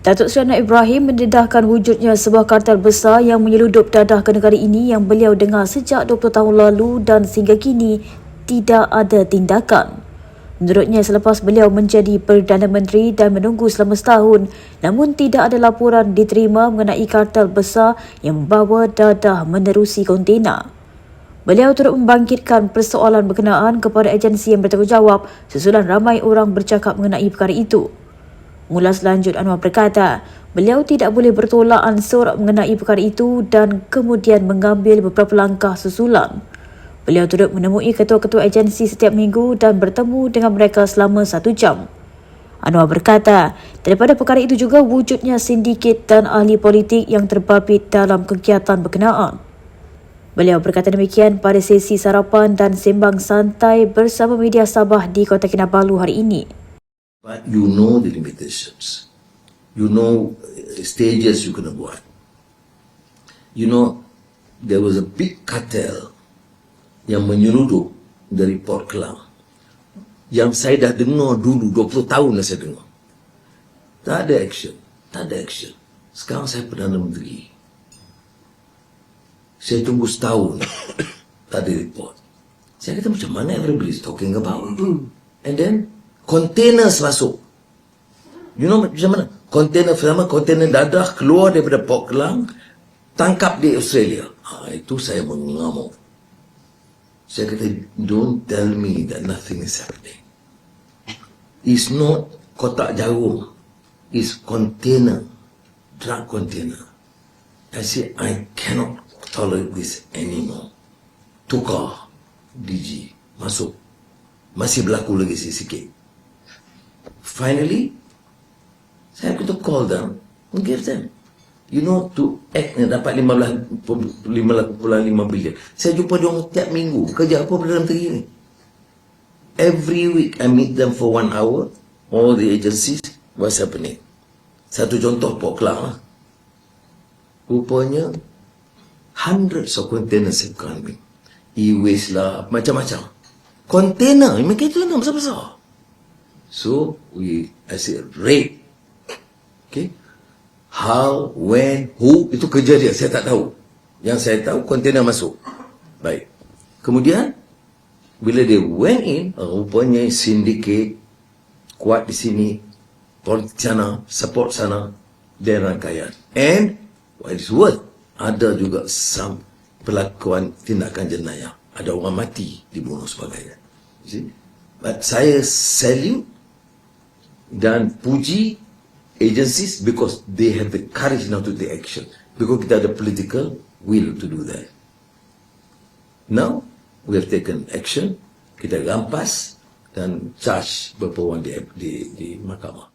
Datuk Seri Anwar Ibrahim mendedahkan wujudnya sebuah kartel besar yang menyeludup dadah ke negara ini yang beliau dengar sejak 20 tahun lalu dan sehingga kini tidak ada tindakan. Menurutnya selepas beliau menjadi Perdana Menteri dan menunggu selama setahun namun tidak ada laporan diterima mengenai kartel besar yang membawa dadah menerusi kontena. Beliau turut membangkitkan persoalan berkenaan kepada agensi yang bertanggungjawab susulan ramai orang bercakap mengenai perkara itu. Mulas lanjut Anwar berkata, beliau tidak boleh bertolak ansur mengenai perkara itu dan kemudian mengambil beberapa langkah susulan. Beliau turut menemui ketua-ketua agensi setiap minggu dan bertemu dengan mereka selama satu jam. Anwar berkata, daripada perkara itu juga wujudnya sindiket dan ahli politik yang terbabit dalam kegiatan berkenaan. Beliau berkata demikian pada sesi sarapan dan sembang santai bersama media Sabah di Kota Kinabalu hari ini. But you know the limitations. You know uh, stages you kena buat. You know, there was a big cartel yang menyeluduk dari Port Klang. Yang saya dah dengar dulu, 20 tahun dah saya dengar. Tak ada action. Tak ada action. Sekarang saya Perdana Menteri. Saya tunggu setahun. tak ada report. Saya kata macam mana everybody is talking about. And then, containers masuk. You know macam mana? Container pertama, container dadah keluar daripada Port Kelang, tangkap di Australia. Ha, itu saya mengamuk. Saya kata, don't tell me that nothing is happening. It's not kotak jarum. It's container. Drug container. I say, I cannot tolerate this anymore. Tukar DG. Masuk. Masih berlaku lagi sikit-sikit. Finally, saya kata call them and give them. You know, to act ni dapat 15, 15.5 bilion. Saya jumpa dia orang tiap minggu. Kerja apa Perdana Menteri ni? Every week, I meet them for one hour. All the agencies, what's happening? Satu contoh, Port Klang lah. Rupanya, hundreds of containers have come in. E-waste lah, macam-macam. Container, kita nak besar-besar. So, we, I said, rate. Okay? How, when, who, itu kerja dia. Saya tak tahu. Yang saya tahu, kontainer masuk. Baik. Kemudian, bila dia went in, rupanya syndicate kuat di sini, sana, support sana, dan rangkaian. And, what is worth, ada juga some pelakuan tindakan jenayah. Ada orang mati, dibunuh sebagainya. You see? But saya salute dan puji agencies because they have the courage now to take action. Because kita ada political will to do that. Now, we have taken action, kita rampas dan charge beberapa orang di, di, di mahkamah.